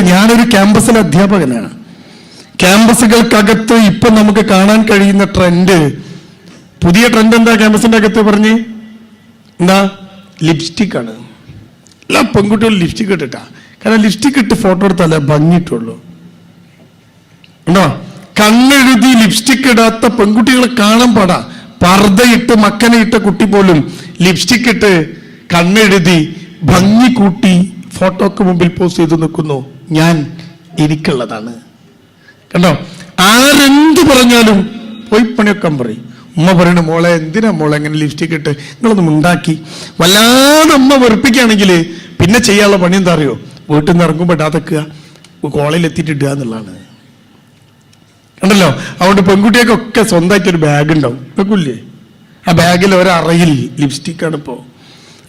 ഞാനൊരു ക്യാമ്പസിലെ അധ്യാപകനാണ്. ക്യാമ്പസുകൾക്കകത്ത് ഇപ്പൊ നമുക്ക് കാണാൻ കഴിയുന്ന ട്രെൻഡ് പുതിയ ട്രെൻഡ് എന്താ ക്യാമ്പസിന്റെ അകത്ത് പറഞ്ഞ്? എന്താ? ലിപ്സ്റ്റിക് ആണ്. എല്ലാ പെൺകുട്ടികളും ലിപ്സ്റ്റിക് ഇട്ടിട്ടാ. കാരണം ലിപ്സ്റ്റിക് ഇട്ട് ഫോട്ടോ എടുത്താലേ ഭംഗിയിട്ടുള്ളൂ ഉണ്ടോ? കണ്ണെഴുതി ലിപ്സ്റ്റിക് ഇടാത്ത പെൺകുട്ടികളെ കാണാൻ പാടാ. പർദ്ദയിട്ട് മക്കനെ ഇട്ട കുട്ടി പോലും ലിപ്സ്റ്റിക് ഇട്ട് കണ്ണെഴുതി ഭംഗി കൂട്ടി ഫോട്ടോക്ക് മുമ്പിൽ പോസ്റ്റ് ചെയ്ത് നിൽക്കുന്നു. ഞാൻ എനിക്കുള്ളതാണ് കണ്ടോ? ആരെന്ത് പറഞ്ഞാലും പോയി പണിയൊക്കെ പറയും ഉമ്മ പറയണ മോളെ എന്തിനാ മോളെ എങ്ങനെ ലിപ്സ്റ്റിക് ഇട്ട് നിങ്ങളൊന്നും ഉണ്ടാക്കി? വല്ലാതെ അമ്മ വെറുപ്പിക്കുകയാണെങ്കിൽ പിന്നെ ചെയ്യാനുള്ള പണി എന്താ അറിയോ? വീട്ടിൽ നിന്ന് ഇറങ്ങുമ്പോൾ ഇടാതെക്കുക കോളേജിൽ എത്തിയിട്ട് ഇടുക എന്നുള്ളതാണ്. കണ്ടല്ലോ? അതുകൊണ്ട് പെൺകുട്ടികൾക്കൊക്കെ സ്വന്തമായിട്ട് ഒരു ബാഗ് ഉണ്ടാവും. വെക്കൂല്ലേ? ആ ബാഗിൽ ഒരറയിൽ ലിപ്സ്റ്റിക്കാണ് ഇപ്പോൾ ഇപ്പോ.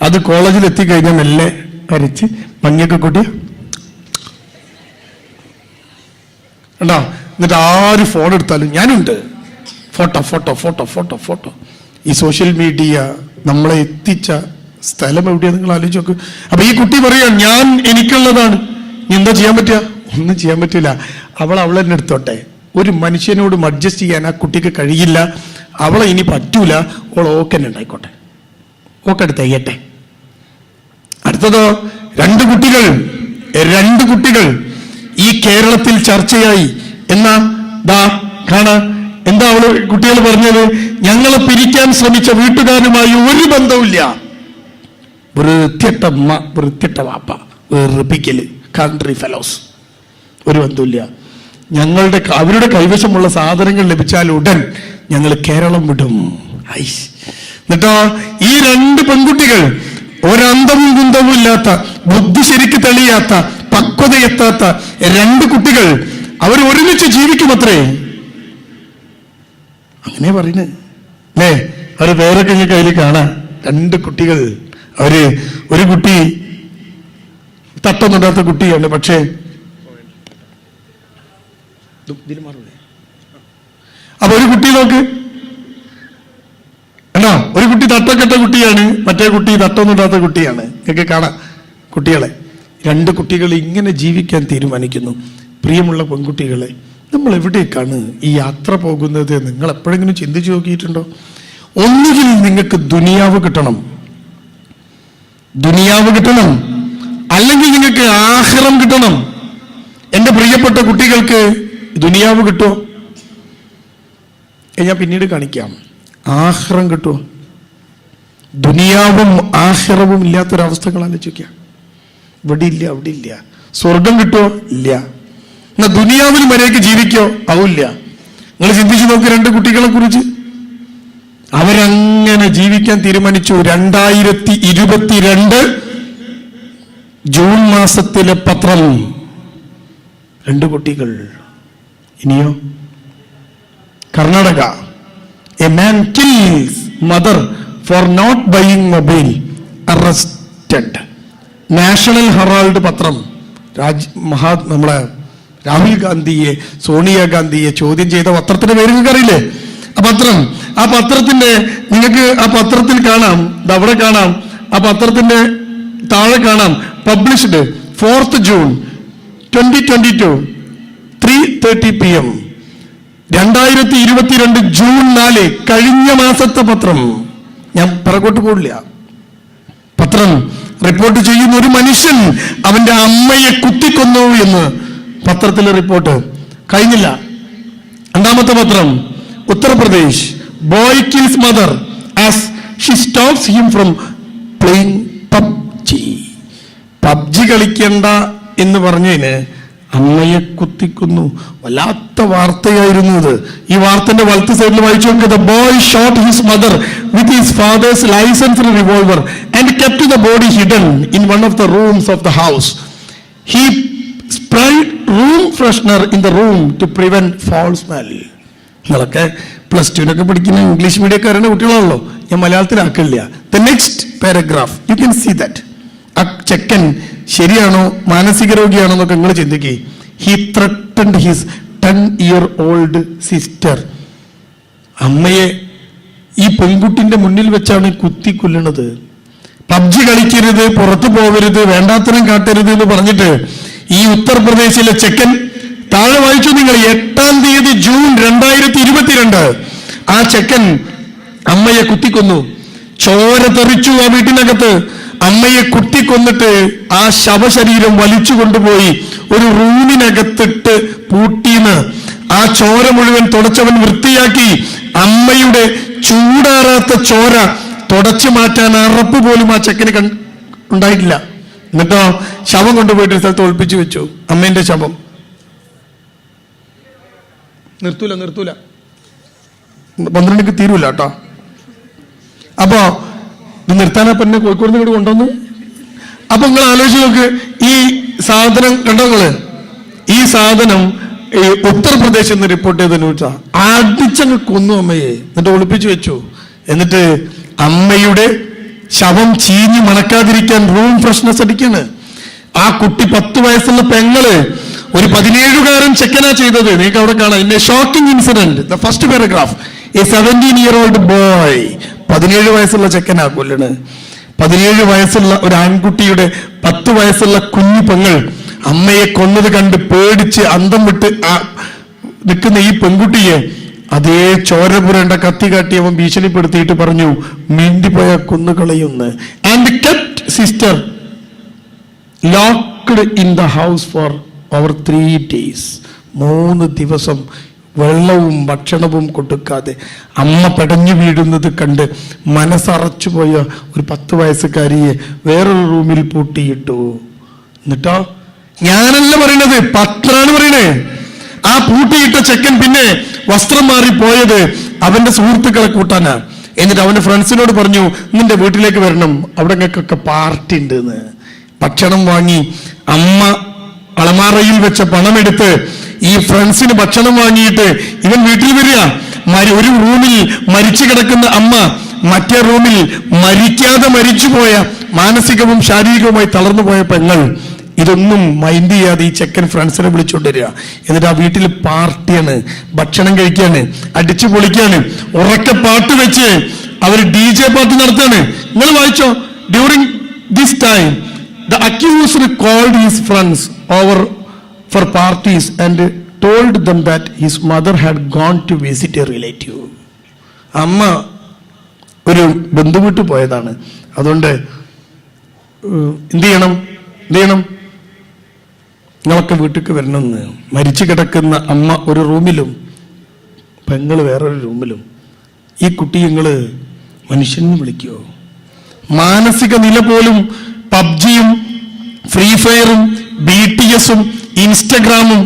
അത് കോളേജിൽ എത്തിക്കഴിഞ്ഞാൽ മെല്ലെ അരച്ച് ഭംഗിയൊക്കെ കൂട്ടി കണ്ടോ? എന്നിട്ട് ആര് ഫോൺ എടുത്താലും ഞാനുണ്ട്. Photo photo photo photo photo. ഈ സോഷ്യൽ മീഡിയ നമ്മളെ എത്തിച്ച സ്ഥലം എവിടെയാ നിങ്ങൾ ആലോചിച്ച് നോക്ക്. അപ്പൊ ഈ കുട്ടി പറയാ ഞാൻ എനിക്കുള്ളതാണ്. എന്താ ചെയ്യാൻ പറ്റുക? ഒന്നും ചെയ്യാൻ പറ്റില്ല. അവൾ അവളെ തന്നെ എടുത്തോട്ടെ. ഒരു മനുഷ്യനോട് അഡ്ജസ്റ്റ് ചെയ്യാൻ ആ കുട്ടിക്ക് കഴിയില്ല. അവളെ ഇനി പറ്റൂല. അവൾ ഓക്കന്നെ ഉണ്ടായിക്കോട്ടെ. ഓക്കെടുത്ത് അയ്യട്ടെ. അടുത്തതോ രണ്ട് കുട്ടികൾ. രണ്ട് കുട്ടികൾ. ഈ കേരളത്തിൽ ചർച്ചയായി. എന്നാ ദാ കാണ എന്താ അവൾ കുട്ടികൾ പറഞ്ഞത്? ഞങ്ങളെ പിരിക്കാൻ ശ്രമിച്ച വീട്ടുകാരുമായി ഒരു ബന്ധവുമില്ല. വൃത്തിട്ട അമ്മ വൃത്തിയട്ട വാപ്പ വെറുപ്പിക്കൽ കൺട്രി ഫെലോസ് ഒരു ബന്ധമില്ല ഞങ്ങളുടെ അവരുടെ കൈവശമുള്ള സാധനങ്ങൾ ലഭിച്ചാൽ ഉടൻ ഞങ്ങൾ കേരളം വിടും. ഐസ്. എന്നിട്ടോ ഈ രണ്ട് പെൺകുട്ടികൾ ഒരന്തവും കുന്തവും ഇല്ലാത്ത ബുദ്ധി ശരിക്ക് തെളിയാത്ത പക്വതയെത്താത്ത രണ്ട് കുട്ടികൾ അവർ ഒരുമിച്ച് ജീവിക്കുമത്രേ. അങ്ങനെ പറയുന്നത് അല്ലേ അവർ പേരൊക്കെ ഞങ്ങൾക്ക് കയ്യിൽ കാണാം. രണ്ട് കുട്ടികൾ. അവർ ഒരു കുട്ടി തട്ടൊന്നുണ്ടാത്ത കുട്ടിയാണ് പക്ഷേ അപ്പൊ ഒരു കുട്ടി നോക്ക്. കണ്ടോ? ഒരു കുട്ടി തട്ടക്കെട്ട കുട്ടിയാണ് മറ്റേ കുട്ടി തട്ടൊന്നുണ്ടാത്ത കുട്ടിയാണ്. നിങ്ങൾക്ക് കാണാം കുട്ടികളെ. രണ്ട് കുട്ടികൾ ഇങ്ങനെ ജീവിക്കാൻ തീരുമാനിക്കുന്നു. പ്രിയമുള്ള പെൺകുട്ടികളെ നമ്മൾ എവിടേക്കാണ് ഈ യാത്ര പോകുന്നത്? നിങ്ങൾ എപ്പോഴെങ്കിലും ചിന്തിച്ചു നോക്കിയിട്ടുണ്ടോ? ഒന്നുകിൽ നിങ്ങൾക്ക് ദുനിയാവ് കിട്ടണം. ദുനിയാവ് കിട്ടണം. അല്ലെങ്കിൽ നിങ്ങൾക്ക് ആഹ്റം കിട്ടണം. എന്റെ പ്രിയപ്പെട്ട കുട്ടികൾക്ക് ദുനിയാവ് കിട്ടുമോ ഞാൻ പിന്നീട് കാണിക്കാം. ആഹ്റം കിട്ടുമോ ദുനിയാവും ആഹ്റവും ഇല്ലാത്തൊരവസ്ഥകൾ ആലോചിക്കാം ഇവിടെ ഇല്ല അവിടെ ഇല്ല സ്വർഗം കിട്ടുമോ ഇല്ല. എന്നാ ദുനിയാവിൽ മര്യാദയ്ക്ക് ജീവിക്കോ? ആവില്ല നിങ്ങൾ ചിന്തിച്ചു നോക്ക് രണ്ട് കുട്ടികളെ കുറിച്ച്. അവരങ്ങനെ ജീവിക്കാൻ തീരുമാനിച്ചു രണ്ടായിരത്തി ഇരുപത്തിരണ്ട് ജൂൺ മാസത്തിലെ പത്രം. രണ്ട് കുട്ടികൾ. ഇനിയോ? Karnataka. A man kills mother for not buying mobile arrested national herald പത്രം. രാജ് മഹാ നമ്മളെ രാഹുൽ ഗാന്ധിയെ സോണിയാഗാന്ധിയെ ചോദ്യം ചെയ്ത പത്രത്തിന്റെ പേര് നിങ്ങൾക്ക് അറിയില്ലേ ആ പത്രം. ആ പത്രത്തിന്റെ നിങ്ങൾക്ക് ആ പത്രത്തിൽ കാണാം. അവിടെ കാണാം. ആ പത്രത്തിന്റെ താഴെ കാണാം. Published fourth June twenty twenty two three thirty P M. രണ്ടായിരത്തി ഇരുപത്തിരണ്ട് ജൂൺ നാല് കഴിഞ്ഞ മാസത്തെ പത്രം. ഞാൻ പിറകോട്ട് പോകില്ല പത്രം റിപ്പോർട്ട് ചെയ്യുന്ന ഒരു മനുഷ്യൻ അവന്റെ അമ്മയെ കുത്തിക്കൊന്നു എന്ന് പത്രത്തിലെ റിപ്പോർട്ട്. കഴിഞ്ഞില്ല. രണ്ടാമത്തെ പത്രം Uttar Pradesh. Boy kills mother as she stops him from playing PUBG PUBG കളിക്കണ്ട എന്ന് പറഞ്ഞതിന് അമ്മയെ കുത്തിക്കുന്നു. വല്ലാത്ത വാർത്തയായിരുന്നു ഇത്. ഈ വാർത്തന്റെ വലത്ത് സൈഡിൽ വായിച്ചു നോക്കുക the boy shot his mother with his father's licence revolver and kept the body hidden in one of the rooms of the house he sprayed room freshener in the room to prevent foul smell നിങ്ങളൊക്കെ plus ടുവിനൊക്കെ പഠിക്കുന്ന English മീഡിയക്കാരുടെ കുട്ടികളാണല്ലോ. ഞാൻ മലയാളത്തിലാക്കില്ല. The next paragraph you can see that ആ ചെക്കൻ ശരിയാണോ മാനസിക രോഗിയാണോ എന്നൊക്കെ നിങ്ങൾ ചിന്തിക്കേ. He threatened his ten year old sister അമ്മയെ ഈ പെൺകുട്ടിന്റെ മുന്നിൽ വെച്ചാണ് കുത്തി കൊല്ലുന്നത് പബ്ജി കളിക്കരുത് പുറത്തു പോകരുത് വേണ്ടാത്തരം കാട്ടരുത് എന്ന് പറഞ്ഞിട്ട് ഈ ഉത്തർപ്രദേശിലെ ചെക്കൻ താഴെ വായിച്ചു നിങ്ങൾ എട്ടാം തീയതി ജൂൺ രണ്ടായിരത്തി ഇരുപത്തിരണ്ട് ആ ചെക്കൻ അമ്മയെ കുത്തിക്കൊന്നു. ചോര തെറിച്ചു ആ വീട്ടിനകത്ത്. അമ്മയെ കുത്തിക്കൊന്നിട്ട് ആ ശവശരീരം വലിച്ചു കൊണ്ടുപോയി ഒരു റൂമിനകത്തിട്ട് പൂട്ടിന്ന് ആ ചോര മുഴുവൻ തുടച്ചവൻ വൃത്തിയാക്കി അമ്മയുടെ ചൂടാറാത്ത ചോര തുടച്ചു മാറ്റാൻ അറപ്പ് പോലും ആ ചെക്കന് കൺ ഉണ്ടായിട്ടില്ല. എന്നിട്ടോ ശവം കൊണ്ടുപോയിട്ട് സ്ഥലത്ത് ഒളിപ്പിച്ചു വെച്ചു. അമ്മേന്റെ ശവം. നിർത്തൂല നിർത്തൂല. പന്ത്രണ്ടിക്ക് തീരൂല കേട്ടോ. അപ്പോ നിർത്താനാ പിന്നെ കോഴിക്കോട് ഇങ്ങോട്ട് കൊണ്ടുവന്നു? അപ്പൊ നിങ്ങൾ ആലോചിച്ച് നോക്ക് ഈ സാധനം കണ്ടോ നിങ്ങൾ? ഈ സാധനം ഈ ഉത്തർപ്രദേശിൽ നിന്ന് റിപ്പോർട്ട് ചെയ്ത ന്യൂസാ അടിച്ചങ്ങ് കൊന്നു അമ്മയെ. എന്നിട്ട് ഒളിപ്പിച്ചു വെച്ചു. എന്നിട്ട് അമ്മയുടെ ശവം ചീഞ്ഞ് മണക്കാതിരിക്കാൻ റൂം ഫ്രഷ്നസ് അടിക്കാണ്. ആ കുട്ടി പത്ത് വയസ്സുള്ള പെങ്ങൾ ഒരു പതിനേഴുകാരൻ ചെക്കനാ ചെയ്തത്. നിങ്ങൾക്ക് അവിടെ കാണാം. Shocking incident the first paragraph a seventeen year old boy പതിനേഴ് വയസ്സുള്ള ചെക്കനാ കൊല്ലണ്. പതിനേഴ് വയസ്സുള്ള ഒരു ആൺകുട്ടിയുടെ പത്ത് വയസ്സുള്ള കുഞ്ഞു പെങ്ങൾ അമ്മയെ കൊന്നത് കണ്ട് പേടിച്ച് അന്തം വിട്ട് ആ നിൽക്കുന്ന ഈ പെൺകുട്ടിയെ അതേ ചോര പുരണ്ട കത്തി കാട്ടി അവൻ ഭീഷണിപ്പെടുത്തിയിട്ട് പറഞ്ഞു മിണ്ടിപ്പോയ കൊന്നുകളയുന്ന്. And kept sister locked in the house for our three days മൂന്ന് ദിവസം വെള്ളവും ഭക്ഷണവും കൊടുക്കാതെ അമ്മ പടഞ്ഞു വീഴുന്നത് കണ്ട് മനസ്സറച്ചു പോയ ഒരു പത്ത് വയസ്സുകാരിയെ വേറൊരു റൂമിൽ പൂട്ടിയിട്ടു. എന്നിട്ടോ? ഞാനല്ല പറയണത് പത്രാണ് പറയണേ. ആ പൂട്ടിയിട്ട ചെക്കൻ പിന്നെ വസ്ത്രം മാറി പോയത് അവന്റെ സുഹൃത്തുക്കളെ കൂട്ടാനാ. എന്നിട്ട് അവന്റെ ഫ്രണ്ട്സിനോട് പറഞ്ഞു നിന്റെ വീട്ടിലേക്ക് വരണം അവിടെ ഒക്കെ പാർട്ടി ഉണ്ട് ഭക്ഷണം വാങ്ങി അമ്മ അളമാറയിൽ വെച്ച പണമെടുത്ത് ഈ ഫ്രണ്ട്സിന് ഭക്ഷണം വാങ്ങിയിട്ട് ഇവൻ വീട്ടിൽ വരിക. ഒരു റൂമിൽ മരിച്ചു കിടക്കുന്ന അമ്മ മറ്റേ റൂമിൽ മരിക്കാതെ മരിച്ചുപോയ മാനസികവും ശാരീരികവുമായി തളർന്നു പോയ പെങ്ങൾ ഇതൊന്നും മൈൻഡ് ചെയ്യാതെ ഈ ചെക്കൻ ഫ്രണ്ട്സിനെ വിളിച്ചോണ്ട് വരിക. എന്നിട്ട് ആ വീട്ടിൽ പാർട്ടിയാണ് ഭക്ഷണം കഴിക്കാണ് അടിച്ചു പൊളിക്കാണ് ഉറക്കെ പാട്ട് വെച്ച് അവർ ഡി ജെ പാർട്ടി നടത്താണ് നിങ്ങൾ വായിച്ചോ? During this time the accused called his friends over for parties and told them that his mother had gone to visit a relative അമ്മ ഒരു ബന്ധുവിട്ട് പോയതാണ്. അതുകൊണ്ട് എന്ത് ചെയ്യണം എന്ത് ചെയ്യണം നിങ്ങളൊക്കെ വീട്ടിലേക്ക് വരണമെന്ന്. മരിച്ചു കിടക്കുന്ന അമ്മ ഒരു റൂമിലും പെങ്ങൾ വേറൊരു റൂമിലും. ഈ കുട്ടി നിങ്ങൾ മനുഷ്യനെ വിളിക്കുമോ മാനസിക നില പോലും പബ്ജിയും ഫ്രീ ഫയറും ബി ടി എസും ഇൻസ്റ്റഗ്രാമും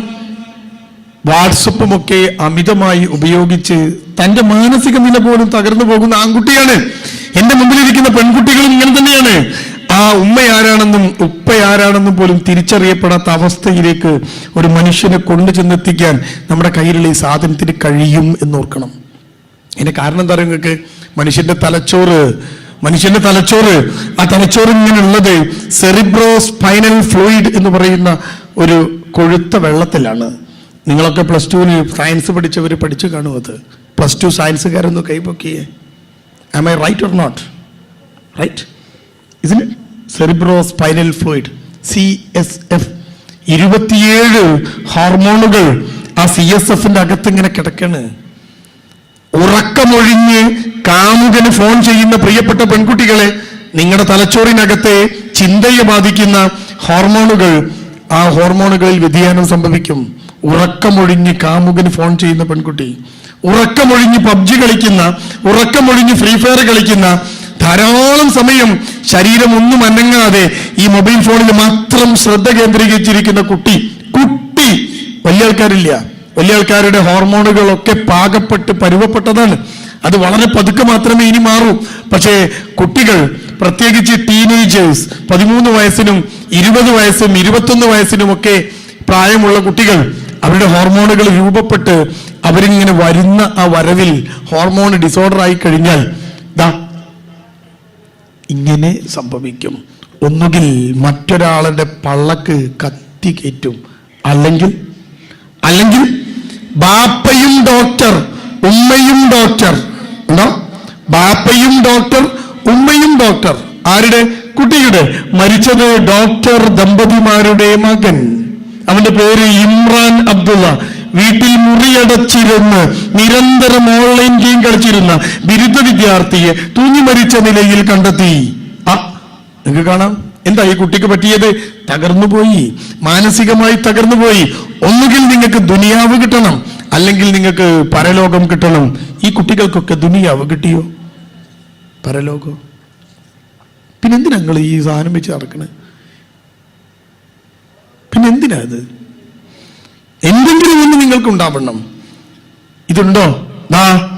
വാട്സപ്പും ഒക്കെ അമിതമായി ഉപയോഗിച്ച് തന്റെ മാനസിക നില പോലും തകർന്നു പോകുന്ന ആൺകുട്ടിയാണ്. എന്റെ മുമ്പിലിരിക്കുന്ന പെൺകുട്ടികളും ഇങ്ങനെ തന്നെയാണ്. ആ ഉമ്മ ആരാണെന്നും ഉപ്പ ആരാണെന്നും പോലും തിരിച്ചറിയപ്പെടാത്ത അവസ്ഥയിലേക്ക് ഒരു മനുഷ്യനെ കൊണ്ടു ചെന്നെത്തിക്കാൻ നമ്മുടെ കയ്യിലുള്ള ഈ സാധനത്തിന് കഴിയും എന്നോർക്കണം. അതിന്റെ കാരണം എന്താ നിങ്ങൾക്ക്? മനുഷ്യന്റെ തലച്ചോറ് മനുഷ്യന്റെ തലച്ചോറ് ആ തലച്ചോറ് ഇങ്ങനെയുള്ളത് സെറിബ്രോ സ്പൈനൽ ഫ്ലൂയിഡ് എന്ന് പറയുന്ന ഒരു കൊഴുത്ത വെള്ളത്തിലാണ്. നിങ്ങളൊക്കെ പ്ലസ് ടുവിന് സയൻസ് പഠിച്ചവർ പഠിച്ചു കാണും അത്. പ്ലസ് ടു സയൻസുകാരൊന്ന് കൈപൊക്കിയേ am I right or not right ഇതിന് cerebro spinal fluid C S F ഇരുപത്തിയേഴ് ഹോർമോണുകൾ ആ സി എസ് എഫിന്റെ അകത്ത് ഇങ്ങനെ കിടക്കാണ്. ഉറക്കമൊഴിഞ്ഞ് കാമുകന് ഫോൺ ചെയ്യുന്ന പ്രിയപ്പെട്ട പെൺകുട്ടികളെ നിങ്ങളുടെ തലച്ചോറിനകത്തെ ചിന്തയെ ബാധിക്കുന്ന ഹോർമോണുകൾ ആ ഹോർമോണുകളിൽ വ്യതിയാനം സംഭവിക്കും. ഉറക്കമൊഴിഞ്ഞ് കാമുകന് ഫോൺ ചെയ്യുന്ന പെൺകുട്ടി ഉറക്കമൊഴിഞ്ഞ് പബ്ജി കളിക്കുന്ന ഉറക്കമൊഴിഞ്ഞ് ഫ്രീ ഫയർ കളിക്കുന്ന ധാരാളം സമയം ശരീരം ഒന്നും അനങ്ങാതെ ഈ മൊബൈൽ ഫോണിൽ മാത്രം ശ്രദ്ധ കേന്ദ്രീകരിച്ചിരിക്കുന്ന കുട്ടി കുട്ടി വലിയ ആൾക്കാരില്ല. വലിയ ആൾക്കാരുടെ ഹോർമോണുകളൊക്കെ പാകപ്പെട്ട് പരുവപ്പെട്ടതാണ്. അത് വളരെ പതുക്കെ മാത്രമേ ഇനി മാറൂ. പക്ഷേ കുട്ടികൾ പ്രത്യേകിച്ച് ടീനേജേഴ്സ് പതിമൂന്ന് വയസ്സിനും ഇരുപത് വയസ്സും ഇരുപത്തൊന്ന് വയസ്സിനുമൊക്കെ പ്രായമുള്ള കുട്ടികൾ അവരുടെ ഹോർമോണുകൾ രൂപപ്പെട്ട് അവരിങ്ങനെ വരുന്ന ആ വരവിൽ ഹോർമോൺ ഡിസോർഡർ ആയി കഴിഞ്ഞാൽ ദാ ഇങ്ങനെ സംഭവിക്കും. ഒന്നുകിൽ മറ്റൊരാളുടെ പള്ളക്ക് കത്തി കയറ്റും. അല്ലെങ്കിൽ അല്ലെങ്കിൽ ബാപ്പയും ഡോക്ടർ ഉമ്മയും ഡോക്ടർ ഉണ്ടോ? ബാപ്പയും ഡോക്ടർ ഉമ്മയും ഡോക്ടർ. ആരുടെ? കുട്ടിയുടെ. മരിച്ചത് ഡോക്ടർ ദമ്പതിമാരുടെ മകൻ. അവന്റെ പേര് ഇമ്രാൻ അബ്ദുള്ള. വീട്ടിൽ മുറിയടച്ചിരുന്ന് നിരന്തരം ഓൺലൈൻ ഗെയിം കളിച്ചിരുന്ന ബിരുദ വിദ്യാർത്ഥിയെ തൂങ്ങി മരിച്ച നിലയിൽ കണ്ടെത്തി. ആ നിങ്ങൾക്ക് കാണാം. എന്താ ഈ കുട്ടിക്ക് പറ്റിയത്? തകർന്നുപോയി മാനസികമായി തകർന്നുപോയി ഒന്നുകിൽ നിങ്ങൾക്ക് ദുനിയാവ് കിട്ടണം അല്ലെങ്കിൽ നിങ്ങൾക്ക് പരലോകം കിട്ടണം. ഈ കുട്ടികൾക്കൊക്കെ ദുനിയാവ് കിട്ടിയോ? പരലോകം. പിന്നെ എന്തിനാ നിങ്ങൾ ഈ സാധനം വെച്ച് നടക്കണേ? പിന്നെ എന്തിനാ ഇത്? എന്തെങ്കിലും ഒന്ന് നിങ്ങൾക്ക് ഉണ്ടാവണം. ഇതുണ്ടോ? ദാ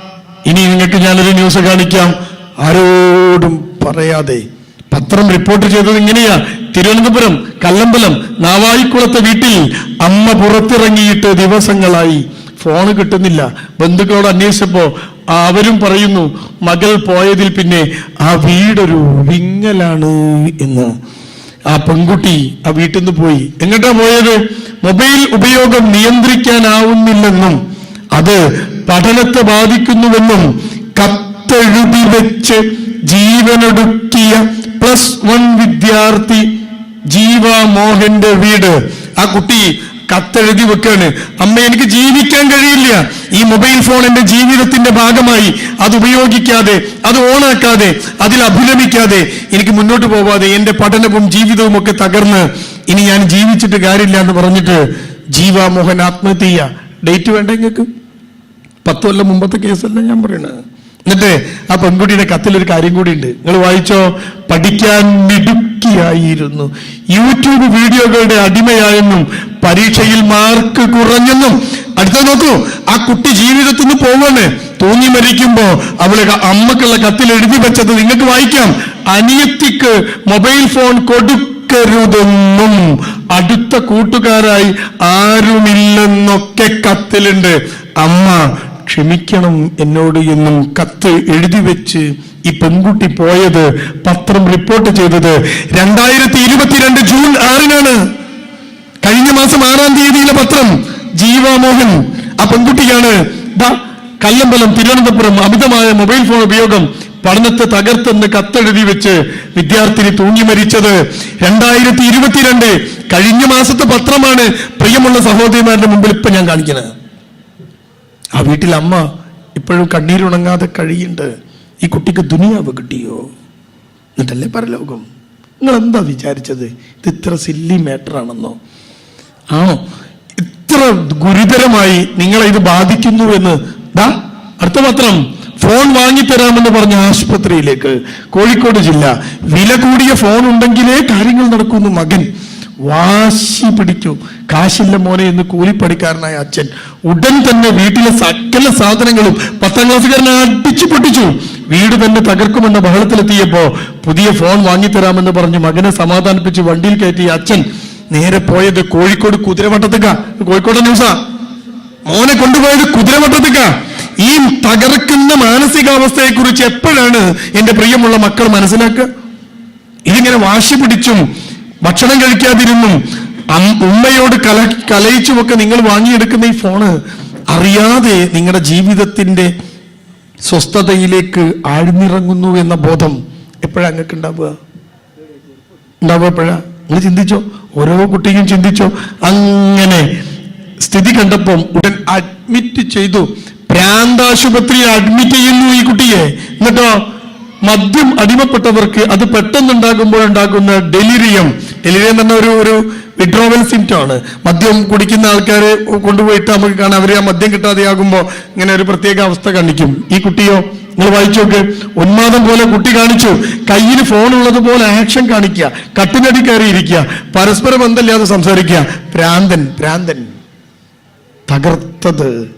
ഇനി നിങ്ങൾക്ക് ഞാനൊരു ന്യൂസ് കാണിക്കാം. ആരോടും പറയാതെ. പത്രം റിപ്പോർട്ട് ചെയ്തത് ഇങ്ങനെയാ. തിരുവനന്തപുരം കല്ലമ്പലം നാവായിക്കുളത്തെ വീട്ടിൽ അമ്മ പുറത്തിറങ്ങിയിട്ട് ദിവസങ്ങളായി. ഫോണ് കിട്ടുന്നില്ല. ബന്ധുക്കളോട് അന്വേഷിച്ചപ്പോ അവരും പറയുന്നു മകൾ പോയതിൽ പിന്നെ ആ വീടൊരു വിങ്ങലാണ് എന്ന്. ആ പെൺകുട്ടി ആ വീട്ടിൽ നിന്ന് പോയി. എങ്ങോട്ടാ പോയത്? മൊബൈൽ ഉപയോഗം നിയന്ത്രിക്കാനാവുന്നില്ലെന്നും അത് പഠനത്തെ ബാധിക്കുന്നുവെന്നും കത്തെഴുതി വെച്ച് ജീവനൊടുക്കിയ പ്ലസ് വൺ വിദ്യാർത്ഥി ജീവ മോഹന്റെ വീട്. ആ കുട്ടി കത്തെഴുതി വെക്കാണ് അമ്മ എനിക്ക് ജീവിക്കാൻ കഴിയില്ല. ഈ മൊബൈൽ ഫോൺ എന്റെ ജീവിതത്തിന്റെ ഭാഗമായി. അത് ഉപയോഗിക്കാതെ അത് ഓണാക്കാതെ അതിൽ അഭിനമിക്കാതെ എനിക്ക് മുന്നോട്ട് പോവാതെ എന്റെ പഠനവും ജീവിതവും ഒക്കെ തകർന്ന് ഇനി ഞാൻ ജീവിച്ചിട്ട് കാര്യമില്ല എന്ന് പറഞ്ഞിട്ട് ജീവ മോഹൻ ആത്മഹത്യ ഡേറ്റ് വേണ്ട നിങ്ങൾക്ക് പത്ത് കൊല്ലം മുമ്പത്തെ കേസല്ല ഞാൻ പറയണത്? എന്നിട്ട് ആ പെൺകുട്ടിയുടെ കത്തിലൊരു കാര്യം കൂടി ഉണ്ട്. നിങ്ങൾ വായിച്ചോ? പഠിക്കാൻ മിടുക്കിയായിരുന്നു. യൂട്യൂബ് വീഡിയോകളുടെ അടിമയായെന്നും പരീക്ഷയിൽ മാർക്ക് കുറഞ്ഞെന്നും. അടുത്ത നോക്കൂ ആ കുട്ടി ജീവിതത്തിൽ നിന്ന് പോവാണ്. തൂങ്ങി മരിക്കുമ്പോ അവളെ അമ്മക്കുള്ള കത്തിൽ എഴുതി വെച്ചത് നിങ്ങൾക്ക് വായിക്കാം. അനിയത്തിക്ക് മൊബൈൽ ഫോൺ കൊടുക്കരുതെന്നും അടുത്ത കൂട്ടുകാരായി ആരുമില്ലെന്നൊക്കെ കത്തിലുണ്ട്. അമ്മ ക്ഷമിക്കണം എന്നോട് എന്നും കത്ത് എഴുതി വെച്ച് ഈ പെൺകുട്ടി പോയത് പത്രം റിപ്പോർട്ട് ചെയ്തത് രണ്ടായിരത്തി ഇരുപത്തിരണ്ട് ജൂൺ ആറിനാണ്. കഴിഞ്ഞ മാസം ആറാം തീയതിയിലെ പത്രം ജീവാമോഹൻ ആ പെൺകുട്ടിയാണ് കല്ലമ്പലം തിരുവനന്തപുരം അമിതമായ മൊബൈൽ ഫോൺ ഉപയോഗം പഠനത്തെ തകർത്തെന്ന് കത്തെഴുതി വെച്ച് വിദ്യാർത്ഥിനി തൂങ്ങി മരിച്ചത് രണ്ടായിരത്തി ഇരുപത്തിരണ്ട് കഴിഞ്ഞ മാസത്തെ പത്രമാണ് പ്രിയമുള്ള സഹോദരിമാരുടെ മുമ്പിൽ ഇപ്പൊ ഞാൻ കാണിക്കുന്നത്. വീട്ടിൽ അമ്മ ഇപ്പോഴും കണ്ണീരുണങ്ങാതെ കഴിയുണ്ട്. ഈ കുട്ടിക്ക് ദുനിയാവ് കിട്ടിയോ? എന്നിട്ടല്ലേ പരലോകം? നിങ്ങൾ എന്താ വിചാരിച്ചത്? ഇത് ഇത്ര സില്ലി മാറ്ററാണെന്നോ ആണോ? ഇത്ര ഗുരുതരമായി നിങ്ങളെ ഇത് ബാധിക്കുന്നു എന്ന്? ദാ അടുത്ത പത്രം. ഫോൺ വാങ്ങിത്തരാമെന്ന് പറഞ്ഞ ആശുപത്രിയിലേക്ക്. കോഴിക്കോട് ജില്ല. വില കൂടിയ ഫോൺ ഉണ്ടെങ്കിലേ കാര്യങ്ങൾ നടക്കുന്നു മകൻ. വാശി പിടിച്ചു. കാശില്ല മോനെ എന്ന് കൂലിപ്പണിക്കാരനായ അച്ഛൻ ഉടൻ തന്നെ വീട്ടിലെ സകല സാധനങ്ങളും പത്താം ക്ലാസ്സുകാരനെ അടിച്ചു പൊട്ടിച്ചു. വീട് തന്നെ തകർക്കുമെന്ന ബഹളത്തിലെത്തിയപ്പോ പുതിയ ഫോൺ വാങ്ങിത്തരാമെന്ന് പറഞ്ഞു മകനെ സമാധാനിപ്പിച്ച് വണ്ടിയിൽ കയറ്റിയ അച്ഛൻ നേരെ പോയത് കോഴിക്കോട് കുതിരവട്ടത്തേക്ക. കോഴിക്കോട് ന്യൂസാ. മോനെ കൊണ്ടുപോയത് കുതിരവട്ടത്തേക്ക. ഈ തകർക്കുന്ന മാനസികാവസ്ഥയെ കുറിച്ച് എപ്പോഴാണ് എന്റെ പ്രിയമുള്ള മക്കൾ മനസ്സിലാക്കുക? ഇതിങ്ങനെ വാശി പിടിച്ചും ഭക്ഷണം കഴിക്കാതിരുന്നും. ഉമ്മയോട് കല കലയിച്ചുമൊക്കെ നിങ്ങൾ വാങ്ങിയെടുക്കുന്ന ഈ ഫോണ് അറിയാതെ നിങ്ങളുടെ ജീവിതത്തിന്റെ സ്വസ്ഥതയിലേക്ക് ആഴ്ന്നിറങ്ങുന്നു എന്ന ബോധം എപ്പോഴാ നിങ്ങൾക്ക് ഉണ്ടാവുക? ഉണ്ടാവുക എപ്പോഴാ? നിങ്ങൾ ചിന്തിച്ചോ? ഓരോ കുട്ടിയും ചിന്തിച്ചോ? അങ്ങനെ സ്ഥിതി കണ്ടപ്പം ഉടൻ അഡ്മിറ്റ് ചെയ്തു. പ്രാന്താശുപത്രിയിൽ അഡ്മിറ്റ് ചെയ്യുന്നു ഈ കുട്ടിയെ. എന്നിട്ടോ? മദ്യം അടിമപ്പെട്ടവർക്ക് അത് പെട്ടെന്നുണ്ടാകുമ്പോഴുണ്ടാകുന്ന ഡെലിറിയം. ഡെലിറിയം എന്ന ഒരു ഒരു വിഡ്രോവൽ സിംറ്റം ആണ്. മദ്യം കുടിക്കുന്ന ആൾക്കാരെ കൊണ്ടുപോയിട്ട് നമുക്ക് കാണാം. അവരെ ആ മദ്യം കിട്ടാതെയാകുമ്പോൾ ഇങ്ങനെ ഒരു പ്രത്യേക അവസ്ഥ കാണിക്കും. ഈ കുട്ടിയോ? നിങ്ങൾ വായിച്ചു നോക്ക്. ഉന്മാദം പോലെ കുട്ടി കാണിച്ചു. കയ്യിൽ ഫോൺ ഉള്ളത് പോലെ ആക്ഷൻ കാണിക്കുക. കട്ടിനടി കയറി ഇരിക്കുക പരസ്പര ബന്ധമില്ലാതെ സംസാരിക്കുക. പ്രാന്തൻ പ്രാന്തൻ. തകർത്തത്.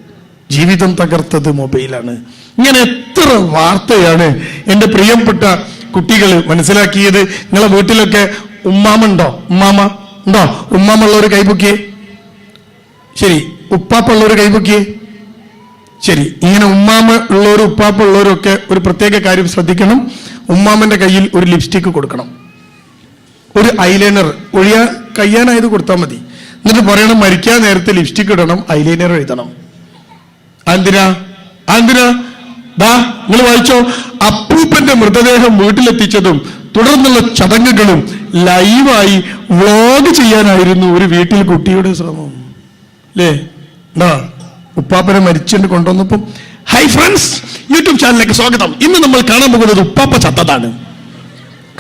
ജീവിതം തകർത്തത് മൊബൈലാണ് ഇങ്ങനെ എത്ര വാർത്തയാണ് എന്റെ പ്രിയപ്പെട്ട കുട്ടികൾ മനസ്സിലാക്കിയത്? നിങ്ങളെ വീട്ടിലൊക്കെ ഉമ്മാമ ഉണ്ടോ ഉമ്മാമ ഉണ്ടോ? ഉമ്മാമ ഉള്ളവർ കൈപൊക്കിയേ? ശരി ഉപ്പാപ്പ ഉള്ളവർ കൈപൊക്കിയേ? ശരി ഇങ്ങനെ ഉമ്മാമ ഉള്ളവരും ഉപ്പാപ്പ ഉള്ളവരും ഒക്കെ ഒരു പ്രത്യേക കാര്യം ശ്രദ്ധിക്കണം. ഉമ്മാമന്റെ കയ്യിൽ ഒരു ലിപ്സ്റ്റിക്ക് കൊടുക്കണം. ഒരു ഐലൈനർ ഒഴിയാ കയ്യാനായത് കൊടുത്താൽ മതി. എന്നിട്ട് പറയണം മരിക്കാൻ നേരത്തെ ലിപ്സ്റ്റിക് ഇടണം ഐലൈനർ എഴുതണം. എന്തിനാ എന്തിനാ ദാ നിങ്ങൾ വായിച്ചോ? അപ്പൂപ്പന്റെ മൃതദേഹം വീട്ടിലെത്തിച്ചതും തുടർന്നുള്ള ചടങ്ങുകളും ലൈവായി വ്ളോഗ് ചെയ്യാനായിരുന്നു ഒരു വീട്ടിൽ കുട്ടിയുടെ ശ്രമം. അല്ലേ എന്താ ഉപ്പാപ്പനെ മരിച്ചുകൊണ്ട് കൊണ്ടുവന്നപ്പം. ഹൈ ഫ്രണ്ട്സ് യൂട്യൂബ് ചാനലിലേക്ക് സ്വാഗതം. ഇന്ന് നമ്മൾ കാണാൻ പോകുന്നത് ഉപ്പാപ്പ ചത്തതാണ്.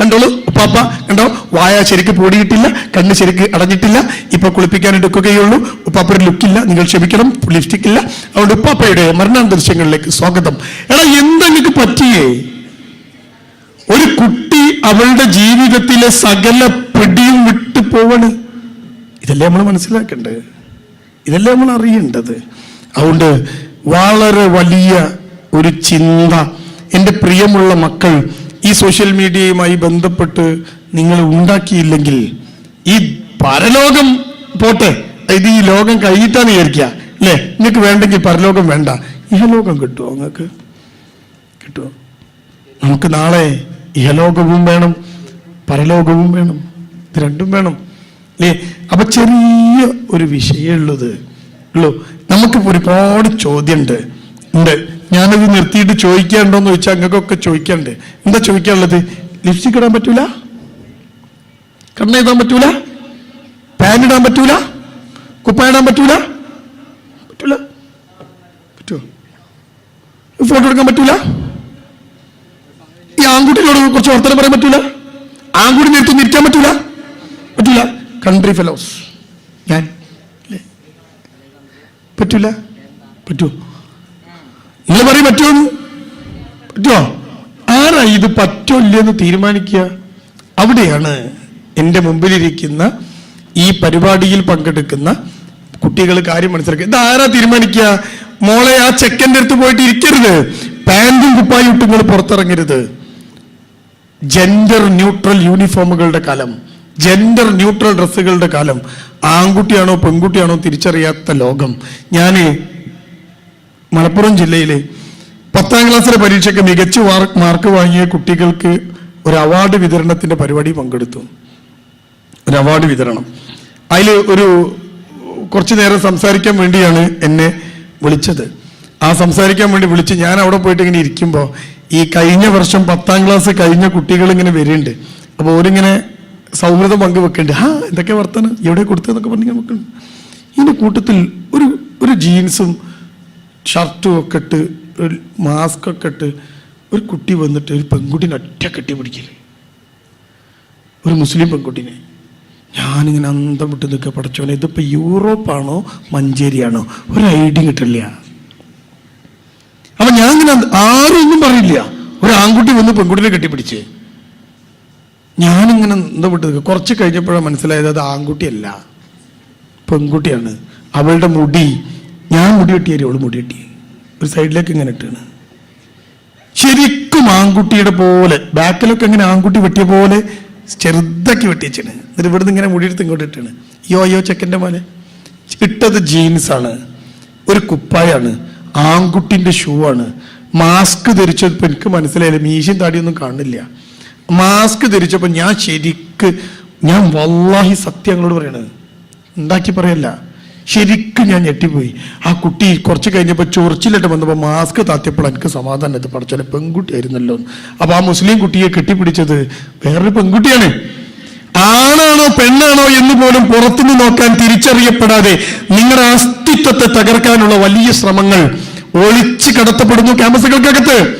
കണ്ടോളൂ. ഉപ്പാപ്പ കണ്ടോ? വായ ശരിക്ക് പൊടിയിട്ടില്ല കണ്ണ് ശരിക്ക് അടഞ്ഞിട്ടില്ല. ഇപ്പൊ കുളിപ്പിക്കാൻ എടുക്കുകയുള്ളൂ ഉപ്പാപ്പയുടെ ലുക്കില്ല നിങ്ങൾ ക്ഷമിക്കണം. ലിപ്സ്റ്റിക് ഇല്ല. അതുകൊണ്ട് ഉപ്പാപ്പയുടെ മരണാന്തരിശങ്ങളിലേക്ക് സ്വാഗതം. എടാ എന്തെങ്കിലും പറ്റിയേ? ഒരു കുട്ടി അവളുടെ ജീവിതത്തിലെ സകല പിടിയും വിട്ടു പോവണ്. ഇതല്ലേ നമ്മൾ മനസ്സിലാക്കേണ്ടത്? ഇതല്ലേ നമ്മൾ അറിയേണ്ടത്? അതുകൊണ്ട് വളരെ വലിയ ഒരു ചിന്ത എന്റെ പ്രിയമുള്ള മക്കൾ ഈ സോഷ്യൽ മീഡിയയുമായി ബന്ധപ്പെട്ട് നിങ്ങൾ ഉണ്ടാക്കിയില്ലെങ്കിൽ ഈ പരലോകം പോട്ടെ. ഇത് ഈ ലോകം കഴിഞ്ഞിട്ടാന്ന് വിചാരിക്കുക അല്ലേ? നിങ്ങൾക്ക് വേണ്ടെങ്കിൽ പരലോകം വേണ്ട. ഇഹലോകം കിട്ടുമോ നിങ്ങൾക്ക്? കിട്ടുമോ നമുക്ക് നാളെ ഇഹലോകവും വേണം പരലോകവും വേണം ഇത് രണ്ടും വേണം അല്ലേ? അപ്പൊ ചെറിയ ഒരു വിഷയമുള്ളത് ഉള്ളൂ. നമുക്ക് ഒരുപാട് ചോദ്യമുണ്ട് ഉണ്ട്. ഞാനത് നിർത്തിയിട്ട് ചോദിക്കാണ്ടോന്ന് ചോദിച്ചാൽ അങ്ങക്കൊക്കെ ചോദിക്കാണ്ടേ എന്താ ചോദിക്കാനുള്ളത്? ലിപ്സ്റ്റിക് ഇടാൻ പറ്റൂല? കണ്ണെഴുതാൻ പറ്റൂല? പാൻ ഇടാൻ പറ്റൂല? കുപ്പ ഇടാൻ പറ്റൂല? പറ്റൂല. പറ്റുമോ ഫോട്ടോ എടുക്കാൻ പറ്റൂല? ഈ ആൺകുട്ടികളോട് കുറച്ച് വർത്തനം പറയാൻ പറ്റൂല? ആൺകുട്ടി നിർത്തി നിൽക്കാൻ പറ്റൂല? പറ്റൂല. കൺട്രി ഫെലോസ് ഞാൻ. പറ്റൂല? പറ്റൂ. നിങ്ങൾ പറയും പറ്റുമോ? പറ്റുമോ? ആരാ ഇത് പറ്റോ ഇല്ലെന്ന് തീരുമാനിക്കുക? അവിടെയാണ് എന്റെ മുമ്പിലിരിക്കുന്ന ഈ പരിപാടിയിൽ പങ്കെടുക്കുന്ന കുട്ടികൾ കാര്യം മനസ്സിലാക്കുക. ഇത് ആരാ തീരുമാനിക്കുക? മോളെ ആ ചെക്കന്റെ അടുത്ത് പോയിട്ട് ഇരിക്കരുത്. പാന്റും കുപ്പായും ഇട്ട് നിങ്ങൾ പുറത്തിറങ്ങരുത്. ജെൻഡർ ന്യൂട്രൽ യൂണിഫോമുകളുടെ കാലം. ജെൻഡർ ന്യൂട്രൽ ഡ്രസ്സുകളുടെ കാലം. ആൺകുട്ടിയാണോ പെൺകുട്ടിയാണോ തിരിച്ചറിയാത്ത ലോകം. ഞാൻ മലപ്പുറം ജില്ലയിലെ പത്താം ക്ലാസ്സിലെ പരീക്ഷയ്ക്ക് മികച്ച മാർക്ക് വാങ്ങിയ കുട്ടികൾക്ക് ഒരു അവാർഡ് വിതരണത്തിന്റെ പരിപാടി പങ്കെടുത്തു. ഒരു അവാർഡ് വിതരണം. അതിൽ ഒരു കുറച്ചു നേരം സംസാരിക്കാൻ വേണ്ടിയാണ് എന്നെ വിളിച്ചത്. ആ സംസാരിക്കാൻ വേണ്ടി വിളിച്ച് ഞാൻ അവിടെ പോയിട്ട് ഇങ്ങനെ ഇരിക്കുമ്പോൾ ഈ കഴിഞ്ഞ വർഷം പത്താം ക്ലാസ് കഴിഞ്ഞ കുട്ടികൾ ഇങ്ങനെ വരുന്നുണ്ട്. അപ്പോൾ ഓരിങ്ങനെ സൗഹൃദം പങ്കുവെക്കുന്നുണ്ട്. ആ എന്തൊക്കെ വർത്തനം? എവിടെ കൊടുത്തതെന്നൊക്കെ പറഞ്ഞിങ്ങനെ വെക്കുന്നുണ്ട്. ഇതിന്റെ കൂട്ടത്തിൽ ഒരു ഒരു ജീൻസും ഷർട്ടും ഒക്കെ ഇട്ട് ഒരു മാസ്ക് ഒക്കെ ഇട്ട് ഒരു കുട്ടി വന്നിട്ട് ഒരു പെൺകുട്ടീനെ ഒറ്റ കെട്ടി പിടിക്കൽ ഒരു മുസ്ലിം പെൺകുട്ടീനെ. ഞാനിങ്ങനെ അന്തം വിട്ട് നിൽക്കുക പഠിച്ചോനെ ഇതിപ്പോൾ യൂറോപ്പാണോ മഞ്ചേരിയാണോ? ഒരു ഐഡിയ കിട്ടില്ല. അപ്പം ഞാൻ ഇങ്ങനെ ആരും ഒന്നും പറയില്ല. ഒരു ആൺകുട്ടി വന്ന് പെൺകുട്ടിനെ കെട്ടിപ്പിടിച്ച്. ഞാനിങ്ങനെ അന്തം വിട്ട് നിൽക്കുക. കുറച്ച് കഴിഞ്ഞപ്പോഴാണ് മനസ്സിലായത് അത് ആൺകുട്ടിയല്ല. പെൺകുട്ടിയാണ്. അവളുടെ മുടി ഞാൻ മുടി വെട്ടിയേരി അവൾ മുടി വെട്ടി ഒരു സൈഡിലേക്ക് ഇങ്ങനെ ഇട്ടാണ്. ശരിക്കും ആൺകുട്ടിയുടെ പോലെ ബാക്കിലൊക്കെ ഇങ്ങനെ ആൺകുട്ടി വെട്ടിയ പോലെ ചെറുതാക്കി വെട്ടിയച്ചാണ്. എന്നിട്ട് ഇവിടുന്ന് ഇങ്ങനെ മുടി മുടിയെടുത്ത് ഇങ്ങോട്ട് ഇട്ടാണ്. യോ യോ ചെക്കന്റെ പോലെ ഇട്ടത് ജീൻസാണ് ഒരു കുപ്പായാണ്. ആൺകുട്ടിന്റെ ഷൂ ആണ്. മാസ്ക് ധരിച്ചപ്പോൾ എനിക്ക് മനസ്സിലായില്ല മീശയും താടിയൊന്നും കാണില്ല. മാസ്ക് ധരിച്ചപ്പോൾ ഞാൻ ശരിക്ക് ഞാൻ വല്ലാഹി സത്യങ്ങളോട് പറയണത്. ഉണ്ടാക്കി പറയല്ല. ശരിക്കും ഞാൻ ഞെട്ടിപ്പോയി. ആ കുട്ടി കുറച്ച് കഴിഞ്ഞപ്പോൾ ചൊറിച്ചിലിട്ട് വന്നപ്പോൾ മാസ്ക് താത്തിയപ്പോൾ എനിക്ക് സമാധാനം എത്തി പഠിച്ചാൽ പെൺകുട്ടിയായിരുന്നല്ലോ എന്ന്. അപ്പൊ ആ മുസ്ലിം കുട്ടിയെ കെട്ടിപ്പിടിച്ചത് വേറൊരു പെൺകുട്ടിയാണ്. ആണാണോ പെണ്ണാണോ എന്ന് പോലും പുറത്തുനിന്ന് നോക്കാൻ തിരിച്ചറിയപ്പെടാതെ നിങ്ങളുടെ അസ്തിത്വത്തെ തകർക്കാനുള്ള വലിയ ശ്രമങ്ങൾ ഒളിച്ചു കടത്തപ്പെടുന്നു ക്യാമ്പസുകൾക്കകത്ത്.